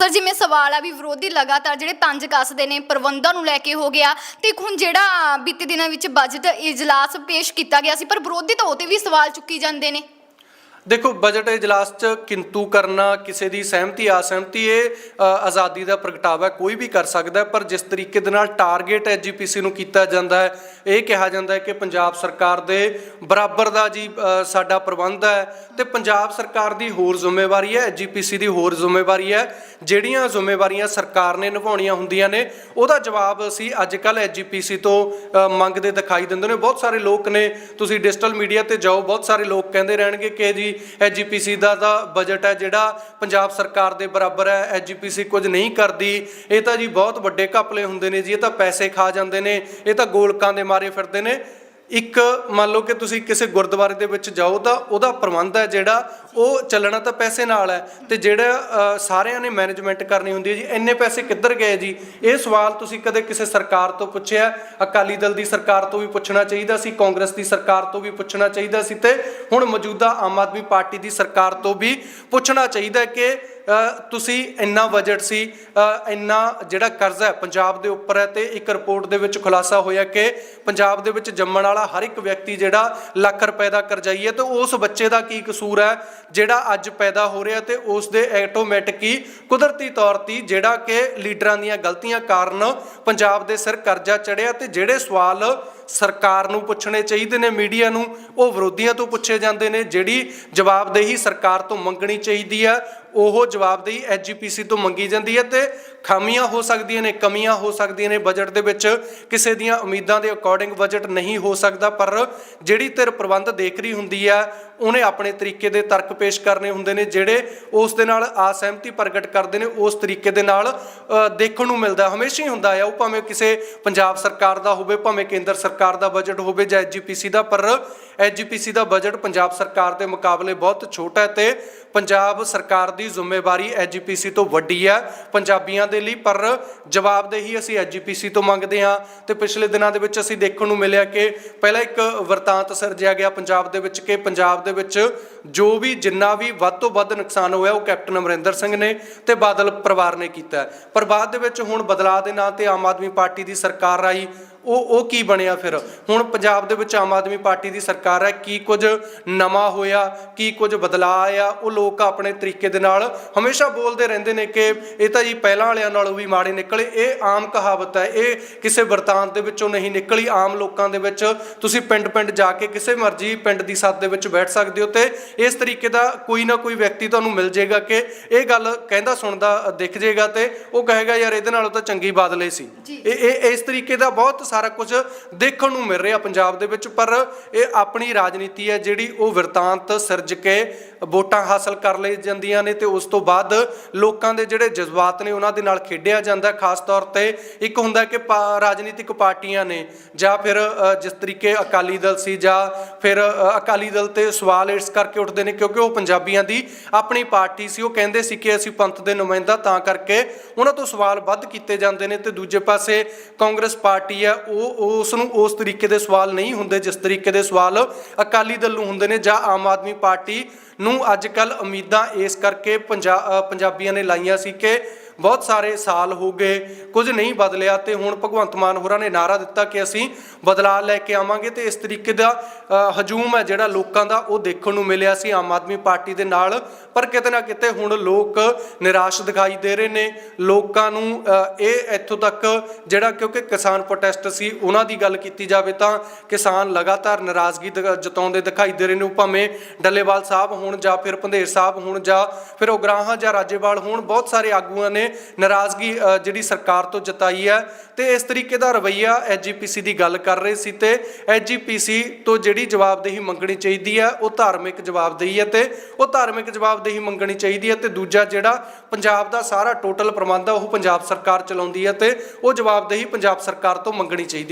Sir, ਜਿਵੇਂ ਸਵਾਲ ਆ ਵੀ ਵਿਰੋਧੀ ਲਗਾਤਾਰ ਜਿਹੜੇ ਤੰਜ ਕੱਸਦੇ ਨੇ, ਪ੍ਰਬੰਧਾਂ ਨੂੰ ਲੈ ਕੇ ਹੋ ਗਿਆ, ਤੇ ਹੁਣ ਜਿਹੜਾ ਬੀਤੇ ਦਿਨਾਂ ਵਿੱਚ ਬਜਟ ਇਜਲਾਸ ਪੇਸ਼ ਕੀਤਾ ਗਿਆ ਸੀ, ਪਰ ਵਿਰੋਧੀ ਤਾਂ ਉਹ ਤੇ ਵੀ ਸਵਾਲ ਚੁੱਕੀ ਜਾਂਦੇ ਨੇ। ਦੇਖੋ ਬਜਟ ਇਜਲਾਸ 'ਚ ਕਿੰਤੂ ਕਰਨਾ, ਕਿਸੇ ਦੀ ਸਹਿਮਤੀ, ਅਸਹਿਮਤੀ, ਇਹ ਆਜ਼ਾਦੀ ਦਾ ਪ੍ਰਗਟਾਵਾ ਕੋਈ ਵੀ ਕਰ ਸਕਦਾ ਪਰ ਜਿਸ ਤਰੀਕੇ ਦੇ ਨਾਲ ਟਾਰਗੇਟ ਐਜੀਪੀਸੀ ਨੂੰ ਕੀਤਾ ਜਾਂਦਾ ਹੈ, ਇਹ ਕਿਹਾ ਜਾਂਦਾ ਹੈ ਕਿ ਪੰਜਾਬ ਸਰਕਾਰ ਦੇ ਬਰਾਬਰ ਦਾ ਜੀ ਸਾਡਾ ਪ੍ਰਬੰਧ ਹੈ ਤੇ ਪੰਜਾਬ ਸਰਕਾਰ ਦੀ ਹੋਰ ਜ਼ਿੰਮੇਵਾਰੀ ਹੈ, ਐਜੀਪੀਸੀ ਦੀ ਹੋਰ ਜ਼ਿੰਮੇਵਾਰੀ ਹੈ, ਜਿਹੜੀਆਂ ਜ਼ਿੰਮੇਵਾਰੀਆਂ ਸਰਕਾਰ ਨੇ ਨਿਭਾਉਣੀਆਂ ਹੁੰਦੀਆਂ ਨੇ, ਉਹਦਾ ਜਵਾਬ ਅਸੀਂ ਅੱਜ ਕੱਲ ਐਜੀਪੀਸੀ ਤੋਂ ਮੰਗਦੇ ਦਿਖਾਈ ਦਿੰਦੇ ਨੇ। ਬਹੁਤ ਸਾਰੇ ਲੋਕ ਨੇ, ਤੁਸੀਂ ਡਿਜੀਟਲ ਮੀਡੀਆ ਤੇ ਜਾਓ, ਬਹੁਤ ਸਾਰੇ ਲੋਕ ਕਹਿੰਦੇ ਰਹਿਣਗੇ ਕਿ ਜੀ ਐਜੀਪੀਸੀ ਦਾ ਤਾਂ ਬਜਟ ਹੈ ਜਿਹੜਾ ਪੰਜਾਬ ਸਰਕਾਰ ਦੇ ਬਰਾਬਰ ਹੈ। ਐਜੀਪੀਸੀ ਕੁਝ ਨਹੀਂ ਕਰਦੀ। ਇਹ ਤਾਂ ਜੀ ਬਹੁਤ ਵੱਡੇ ਘਪਲੇ ਹੁੰਦੇ ਨੇ ਜੀ। ਇਹ ਤਾਂ ਪੈਸੇ ਖਾ ਜਾਂਦੇ ਨੇ। ਇਹ ਤਾਂ ਗੋਲਕਾਂ ਦੇ ਮਾਰੇ ਫਿਰਦੇ ਨੇ। ਇੱਕ ਮੰਨ ਲਓ ਕਿ ਤੁਸੀਂ ਕਿਸੇ ਗੁਰਦੁਆਰੇ ਦੇ ਵਿੱਚ ਜਾਓ ਤਾਂ ਉਹਦਾ ਪ੍ਰਬੰਧ ਹੈ ਜਿਹੜਾ ਉਹ ਚੱਲਣਾ ਤਾਂ ਪੈਸੇ ਨਾਲ ਹੈ ਤੇ ਜਿਹੜਾ ਸਾਰਿਆਂ ਨੇ ਮੈਨੇਜਮੈਂਟ ਕਰਨੀ ਹੁੰਦੀ ਹੈ ਜੀ, ਇੰਨੇ ਪੈਸੇ ਕਿੱਧਰ ਗਏ ਜੀ? ਇਹ ਸਵਾਲ ਤੁਸੀਂ ਕਦੇ ਕਿਸੇ ਸਰਕਾਰ ਤੋਂ ਪੁੱਛਿਆ? ਅਕਾਲੀ ਦਲ ਦੀ ਸਰਕਾਰ ਤੋਂ ਵੀ ਪੁੱਛਣਾ ਚਾਹੀਦਾ ਸੀ, ਕਾਂਗਰਸ ਦੀ ਸਰਕਾਰ ਤੋਂ ਵੀ ਪੁੱਛਣਾ ਚਾਹੀਦਾ ਸੀ ਤੇ ਹੁਣ ਮੌਜੂਦਾ ਆਮ ਆਦਮੀ ਪਾਰਟੀ ਦੀ ਸਰਕਾਰ ਤੋਂ ਵੀ ਪੁੱਛਣਾ ਚਾਹੀਦਾ ਕਿ ਤੁਸੀਂ ਇੰਨਾ ਬਜਟ ਸੀ ਇੰਨਾ ਜਿਹੜਾ ਕਰਜ਼ਾ ਹੈ ਪੰਜਾਬ ਦੇ ਉੱਪਰ ਹੈ ਤੇ ਇੱਕ ਰਿਪੋਰਟ ਦੇ ਵਿੱਚ ਖੁਲਾਸਾ ਹੋਇਆ ਕਿ ਪੰਜਾਬ ਦੇ ਵਿੱਚ ਜੰਮਣ ਵਾਲਾ ਹਰ ਇੱਕ ਵਿਅਕਤੀ ਜਿਹੜਾ ਲੱਖ ਰੁਪਏ ਦਾ ਕਰਜ਼ਾਈ ਹੈ ਤੇ ਉਸ ਬੱਚੇ ਦਾ ਕੀ ਕਸੂਰ ਹੈ, ਜਿਹੜਾ ਅੱਜ ਪੈਦਾ ਹੋ ਰਿਹਾ ਤੇ ਉਸ ਦੇ ਆਟੋਮੈਟਿਕ ਹੀ ਕੁਦਰਤੀ ਤੌਰ ਤੇ ਜਿਹੜਾ ਕਿ ਲੀਡਰਾਂ ਦੀਆਂ ਗਲਤੀਆਂ ਕਾਰਨ ਪੰਜਾਬ ਦੇ ਸਿਰ ਕਰਜ਼ਾ ਚੜਿਆ ਤੇ ਜਿਹੜੇ ਸਵਾਲ ਸਰਕਾਰ ਨੂੰ ਪੁੱਛਣੇ ਚਾਹੀਦੇ ਨੇ, ਮੀਡੀਆ ਨੂੰ, ਉਹ ਵਿਰੋਧੀਆਂ ਤੋਂ ਪੁੱਛੇ ਜਾਂਦੇ ਨੇ, ਜਿਹੜੀ ਜਵਾਬਦੇਹੀ ਸਰਕਾਰ ਤੋਂ ਮੰਗਣੀ ਚਾਹੀਦੀ ਹੈ ਉਹ ਜਵਾਬਦੇਹੀ ਐਜੀਪੀਸੀ ਤੋਂ ਮੰਗੀ ਜਾਂਦੀ ਹੈ ਤੇ ਖਾਮੀਆਂ ਹੋ ਸਕਦੀਆਂ ਨੇ, ਕਮੀਆਂ ਹੋ ਸਕਦੀਆਂ ਨੇ, ਬਜਟ ਦੇ ਵਿੱਚ ਕਿਸੇ ਦੀਆਂ ਉਮੀਦਾਂ ਦੇ ਅਕੋਰਡਿੰਗ ਬਜਟ ਨਹੀਂ ਹੋ ਸਕਦਾ, ਪਰ ਜਿਹੜੀ ਧਿਰ ਪ੍ਰਬੰਧ ਦੇਖ ਰਹੀ ਹੁੰਦੀ ਆ, ਉਹਨੇ ਆਪਣੇ ਤਰੀਕੇ ਦੇ ਤਰਕ ਪੇਸ਼ ਕਰਨੇ ਹੁੰਦੇ ਨੇ, ਜਿਹੜੇ ਉਸ ਦੇ ਨਾਲ ਅਸਹਿਮਤੀ ਪ੍ਰਗਟ ਕਰਦੇ ਨੇ, ਉਸ ਤਰੀਕੇ ਦੇ ਨਾਲ ਦੇਖਣ ਨੂੰ ਮਿਲਦਾ, ਹਮੇਸ਼ਾ ਹੀ ਹੁੰਦਾ ਆ, ਉਹ ਭਾਵੇਂ ਕਿਸੇ ਪੰਜਾਬ ਸਰਕਾਰ ਦਾ ਹੋਵੇ, ਭਾਵੇਂ ਕੇਂਦਰ ਸਰਕਾਰ ਸਰਕਾਰ ਦਾ ਬਜਟ ਹੋਵੇ ਜਾਂ ਐਜੀਪੀਸੀ ਦਾ, ਪਰ ਐਜੀਪੀਸੀ ਦਾ ਬਜਟ ਪੰਜਾਬ ਸਰਕਾਰ ਦੇ ਮੁਕਾਬਲੇ ਬਹੁਤ ਛੋਟਾ ਹੈ ਤੇ ਪੰਜਾਬ ਸਰਕਾਰ ਦੀ ਜ਼ਿੰਮੇਵਾਰੀ ਐਜੀਪੀਸੀ ਤੋਂ ਵੱਡੀ ਹੈ ਪੰਜਾਬੀਆਂ ਦੇ ਲਈ, ਪਰ ਜਵਾਬਦੇਹੀ ਅਸੀਂ ਐਜੀਪੀਸੀ ਤੋਂ ਮੰਗਦੇ ਹਾਂ। ਤੇ ਪਿਛਲੇ ਦਿਨਾਂ ਦੇ ਵਿੱਚ ਅਸੀਂ ਦੇਖਣ ਨੂੰ ਮਿਲਿਆ ਕਿ ਪਹਿਲਾਂ ਇੱਕ ਵਰਤਾਂਤ ਸਿਰਜਿਆ ਗਿਆ ਪੰਜਾਬ ਦੇ ਵਿੱਚ ਕਿ ਪੰਜਾਬ ਦੇ ਵਿੱਚ ਜੋ ਵੀ ਜਿੰਨਾ ਵੀ ਵੱਧ ਤੋਂ ਵੱਧ ਨੁਕਸਾਨ ਹੋਇਆ, ਉਹ ਕੈਪਟਨ ਅਮਰਿੰਦਰ ਸਿੰਘ ਨੇ ਤੇ ਬਾਦਲ ਪਰਿਵਾਰ ਨੇ ਕੀਤਾ। ਪਰ ਬਾਅਦ ਦੇ ਵਿੱਚ ਹੁਣ ਬਦਲਾਅ ਦੇ ਨਾਂ ਤੇ ਆਮ ਆਦਮੀ ਪਾਰਟੀ ਦੀ ਸਰਕਾਰ ਆਈ। ਉਹ ਉਹ ਕੀ ਬਣਿਆ ਫਿਰ? ਹੁਣ ਪੰਜਾਬ ਦੇ ਵਿੱਚ ਆਮ ਆਦਮੀ ਪਾਰਟੀ ਦੀ ਸਰਕਾਰ ਹੈ ਕੀ ਕੁਝ ਨਵਾਂ ਹੋਇਆ ਕੀ ਕੁਝ ਬਦਲਾਅ ਆਇਆ ਉਹ ਲੋਕ ਆਪਣੇ ਤਰੀਕੇ ਦੇ ਨਾਲ ਹਮੇਸ਼ਾ ਬੋਲਦੇ ਰਹਿੰਦੇ ਨੇ ਕਿ ਇਹ ਤਾਂ ਜੀ ਪਹਿਲਾਂ ਵਾਲਿਆਂ ਨਾਲੋਂ ਵੀ ਮਾੜੇ ਨਿਕਲੇ ਇਹ ਆਮ ਕਹਾਵਤ ਹੈ ਇਹ ਕਿਸੇ ਵਰਤਾਂਤ ਦੇ ਵਿੱਚੋਂ ਨਹੀਂ ਨਿਕਲੀ ਆਮ ਲੋਕਾਂ ਦੇ ਵਿੱਚ ਤੁਸੀਂ ਪਿੰਡ-ਪਿੰਡ ਜਾ ਕੇ ਕਿਸੇ ਮਰਜ਼ੀ ਪਿੰਡ ਦੀ ਸੱਤ ਦੇ ਵਿੱਚ ਬੈਠ ਸਕਦੇ ਹੋ ਤੇ ਇਸ ਤਰੀਕੇ ਦਾ ਕੋਈ ਨਾ ਕੋਈ ਵਿਅਕਤੀ ਤੁਹਾਨੂੰ ਮਿਲ ਜਾਏਗਾ ਕਿ ਇਹ ਗੱਲ ਕਹਿੰਦਾ ਸੁਣਦਾ ਦਿਖ ਜਾਏਗਾ ਤੇ ਉਹ ਕਹੇਗਾ ਯਾਰ ਇਹਦੇ ਨਾਲੋਂ ਤਾਂ ਚੰਗੀ ਬਾਦਲੇ ਸੀ। ਇਹ ਇਹ ਇਸ ਤਰੀਕੇ ਦਾ ਬਹੁਤ ਸਾਰਾ ਕੁਝ ਦੇਖਣ ਨੂੰ ਮਿਲ ਰਿਹਾ ਪੰਜਾਬ ਦੇ ਵਿੱਚ, ਪਰ ਇਹ ਆਪਣੀ ਰਾਜਨੀਤੀ ਹੈ ਜਿਹੜੀ ਉਹ ਵਰਤਾਂਤ ਸਿਰਜ ਕੇ ਵੋਟਾਂ ਹਾਸਲ ਕਰ ਲਈ ਜਾਂਦੀਆਂ ਨੇ ਤੇ ਉਸ ਤੋਂ ਬਾਅਦ ਲੋਕਾਂ ਦੇ ਜਿਹੜੇ ਜਜ਼ਬਾਤ ਨੇ ਉਹਨਾਂ ਦੇ ਨਾਲ ਖੇਡਿਆ ਜਾਂਦਾ ਖਾਸ ਤੌਰ ਤੇ ਇੱਕ ਹੁੰਦਾ ਕਿ ਪਾ- ਰਾਜਨੀਤਿਕ ਪਾਰਟੀਆਂ ਨੇ ਜਾਂ ਫਿਰ ਜਿਸ ਤਰੀਕੇ ਅਕਾਲੀ ਦਲ ਸੀ ਜਾਂ ਫਿਰ ਅਕਾਲੀ ਦਲ ਤੇ ਸਵਾਲ ਇਸ ਕਰਕੇ ਉੱਠਦੇ ਨੇ ਕਿਉਂਕਿ ਉਹ ਪੰਜਾਬੀਆਂ ਦੀ ਆਪਣੀ ਪਾਰਟੀ ਸੀ। ਉਹ ਕਹਿੰਦੇ ਸੀ ਕਿ ਅਸੀਂ ਪੰਥ ਦੇ ਨੁਮਾਇੰਦਾ ਤਾਂ ਕਰਕੇ ਉਹਨਾਂ ਤੋਂ ਸਵਾਲ ਵੱਧ ਕੀਤੇ ਜਾਂਦੇ ਨੇ ਤੇ ਦੂਜੇ ਪਾਸੇ ਕਾਂਗਰਸ ਪਾਰਟੀ ਹੈ ਉਹ ਉਸ ਨੂੰ ਉਸ ਤਰੀਕੇ ਦੇ ਸਵਾਲ ਨਹੀਂ ਹੁੰਦੇ ਜਿਸ ਤਰੀਕੇ ਦੇ ਸਵਾਲ ਅਕਾਲੀ ਦਲ ਨੂੰ ਹੁੰਦੇ ਨੇ ਜਾਂ ਆਮ ਆਦਮੀ ਪਾਰਟੀ ਨੂੰ ਅੱਜ ਕੱਲ ਉਮੀਦਾਂ ਇਸ ਕਰਕੇ ਪੰਜਾ- ਪੰਜਾਬੀਆਂ ਨੇ ਲਾਈਆਂ ਸੀ ਕਿ ਬਹੁਤ ਸਾਰੇ ਸਾਲ ਹੋ ਗਏ, ਕੁਝ ਨਹੀਂ ਬਦਲਿਆ ਤੇ ਹੁਣ ਭਗਵੰਤ ਮਾਨ ਹੋਰਾਂ ਨੇ ਨਾਰਾ ਦਿੱਤਾ ਕਿ ਅਸੀਂ ਬਦਲਾਅ ਲੈ ਕੇ ਆਵਾਂਗੇ ਤੇ ਇਸ ਤਰੀਕੇ ਦਾ ਹਜੂਮ ਹੈ ਜਿਹੜਾ ਲੋਕਾਂ ਦਾ ਉਹ ਦੇਖਣ ਨੂੰ ਮਿਲਿਆ ਸੀ ਆਮ ਆਦਮੀ ਪਾਰਟੀ ਦੇ ਨਾਲ। ਪਰ ਕਿਤੇ ਨਾ ਕਿਤੇ ਹੁਣ ਲੋਕ ਨਿਰਾਸ਼ ਦਿਖਾਈ ਦੇ ਰਹੇ ਨੇ। ਲੋਕਾਂ ਨੂੰ ਇਹ ਇੱਥੋਂ ਤੱਕ ਜਿਹੜਾ ਕਿਉਂਕਿ ਕਿਸਾਨ ਪ੍ਰੋਟੈਸਟ ਸੀ ਉਹਨਾਂ ਦੀ ਗੱਲ ਕੀਤੀ ਜਾਵੇ ਤਾਂ ਕਿਸਾਨ ਲਗਾਤਾਰ ਨਾਰਾਜ਼ਗੀ ਜਤਾਉਂਦੇ ਦਿਖਾਈ ਦੇ ਰਹੇ ਨੇ। ਉਹ ਭਾਵੇਂ ਡੱਲੇਵਾਲ ਸਾਹਿਬ ਹੋਣ ਜਾਂ ਫਿਰ ਭੰਦੇਰ ਸਾਹਿਬ ਹੋਣ ਜਾਂ ਫਿਰ ਉਗਰਾਹਾਂ ਜਾਂ ਰਾਜੇਵਾਲ ਹੋਣ, ਬਹੁਤ ਸਾਰੇ ਆਗੂਆਂ ਨੇ ਨਾਰਾਜ਼ਗੀ ਜਿਹੜੀ ਸਰਕਾਰ ਤੋਂ ਜਤਾਈ ਹੈ ਤੇ ਇਸ ਤਰੀਕੇ ਦਾ ਰਵਈਆ ਐਜੀਪੀਸੀ ਦੀ ਗੱਲ ਕਰ ਰਹੇ ਸੀ ਤੇ ਐਜੀਪੀਸੀ ਤੋਂ ਜਿਹੜੀ ਜਵਾਬਦੇਹੀ ਮੰਗਣੀ ਚਾਹੀਦੀ ਹੈ, ਉਹ ਧਾਰਮਿਕ ਜਵਾਬਦੇਹੀ ਹੈ ਤੇ ਉਹ ਧਾਰਮਿਕ ਜਵਾਬਦੇਹੀ ਮੰਗਣੀ ਚਾਹੀਦੀ ਹੈ ਤੇ ਦੂਜਾ ਜਿਹੜਾ ਪੰਜਾਬ ਦਾ ਸਾਰਾ ਟੋਟਲ ਪ੍ਰਬੰਧ ਹੈ, ਉਹ ਪੰਜਾਬ ਸਰਕਾਰ ਚਲਾਉਂਦੀ ਹੈ ਤੇ ਉਹ ਜਵਾਬਦੇਹੀ ਪੰਜਾਬ ਸਰਕਾਰ ਤੋਂ ਮੰਗਣੀ ਚਾਹੀਦੀ ਹੈ।